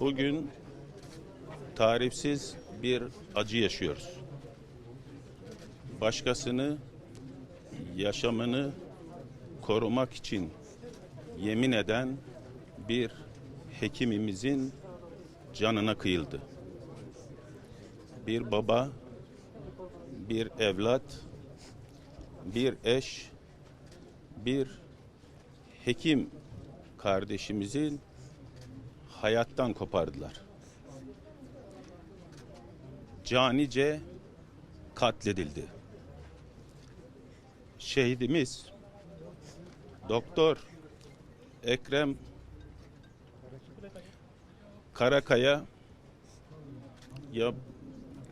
Bugün tarifsiz bir acı yaşıyoruz. Başkasını yaşamını korumak için yemin eden bir hekimimizin canına kıyıldı. Bir baba, bir evlat, bir eş, bir hekim kardeşimizin hayattan kopardılar. Canice katledildi. Şehidimiz Doktor Ekrem Karakaya ya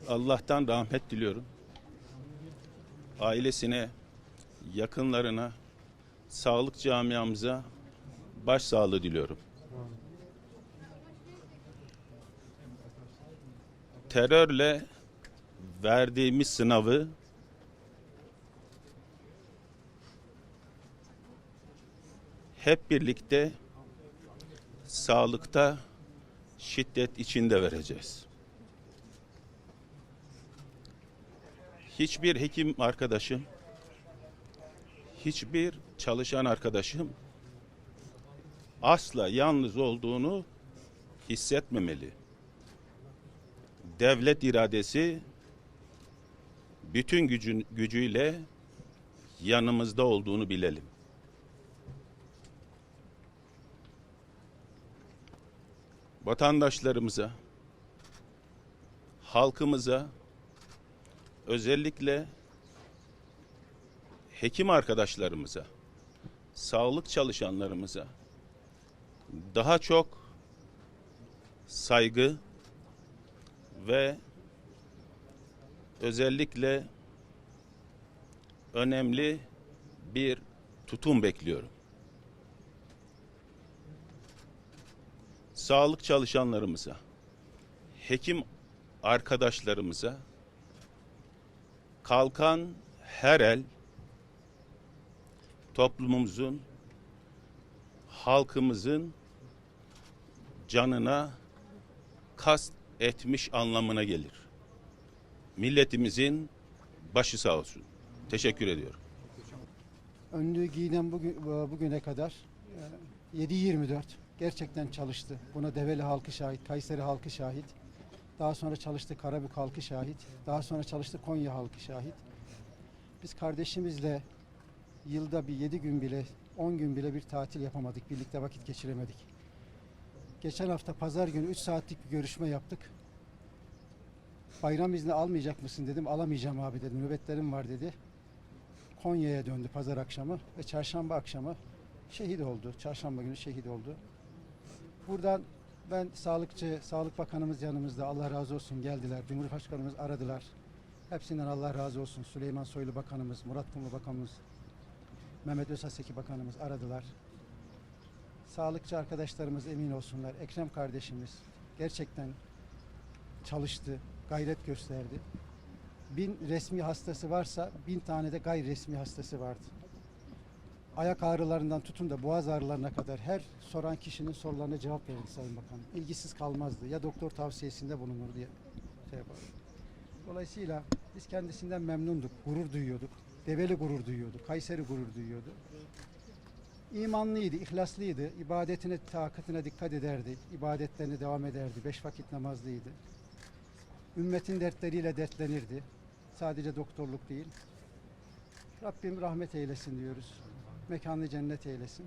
Allah'tan rahmet diliyorum. Ailesine, yakınlarına, sağlık camiamıza başsağlığı diliyorum. Terörle verdiğimiz sınavı hep birlikte sağlıkta şiddet içinde vereceğiz. Hiçbir hekim arkadaşım, hiçbir çalışan arkadaşım asla yalnız olduğunu hissetmemeli. Devlet iradesi bütün gücün, gücüyle yanımızda olduğunu bilelim. Vatandaşlarımıza, halkımıza, özellikle hekim arkadaşlarımıza, sağlık çalışanlarımıza daha çok saygı ve özellikle önemli bir tutum bekliyorum. Sağlık çalışanlarımıza, hekim arkadaşlarımıza kalkan her el toplumumuzun, halkımızın canına kast etmiş anlamına gelir. Milletimizin başı sağ olsun. Teşekkür ediyorum. Önlüğü giyinen bugün, bugüne kadar e, 7-24 gerçekten çalıştı. Buna Develi halkı şahit, Kayseri halkı şahit. Daha sonra çalıştı Karabük halkı şahit. Daha sonra çalıştı Konya halkı şahit. Biz kardeşimizle yılda bir 7 gün bile 10 gün bile bir tatil yapamadık. Birlikte vakit geçiremedik. Geçen hafta pazar günü 3 saatlik bir görüşme yaptık. Bayram izni almayacak mısın dedim. Alamayacağım abi dedim. Nöbetlerim var dedi. Konya'ya döndü pazar akşamı ve çarşamba akşamı şehit oldu. Çarşamba günü şehit oldu. Buradan ben sağlıkçı, Sağlık Bakanımız yanımızda Allah razı olsun geldiler. Cumhurbaşkanımız aradılar. Hepsinden Allah razı olsun. Süleyman Soylu Bakanımız, Murat Kumru Bakanımız, Mehmet Özhaseki Bakanımız aradılar. Sağlıkçı arkadaşlarımız emin olsunlar. Ekrem kardeşimiz gerçekten çalıştı, gayret gösterdi. Bin resmi hastası varsa bin tane de gayri resmi hastası vardı. Ayak ağrılarından tutun da boğaz ağrılarına kadar her soran kişinin sorularına cevap verirdi Sayın Bakan. İlgisiz kalmazdı. Ya doktor tavsiyesinde bulunur diye şey yapardı. Dolayısıyla biz kendisinden memnunduk, gurur duyuyorduk. Develi gurur duyuyordu, Kayseri gurur duyuyordu. İmanlıydı, ihlaslıydı, ibadetine, takatine dikkat ederdi, ibadetlerine devam ederdi, beş vakit namazlıydı. Ümmetin dertleriyle dertlenirdi. Sadece doktorluk değil. Rabbim rahmet eylesin diyoruz. Mekanı cennet eylesin.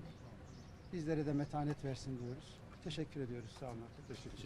Bizlere de metanet versin diyoruz. Teşekkür ediyoruz. Sağ olun. Teşekkür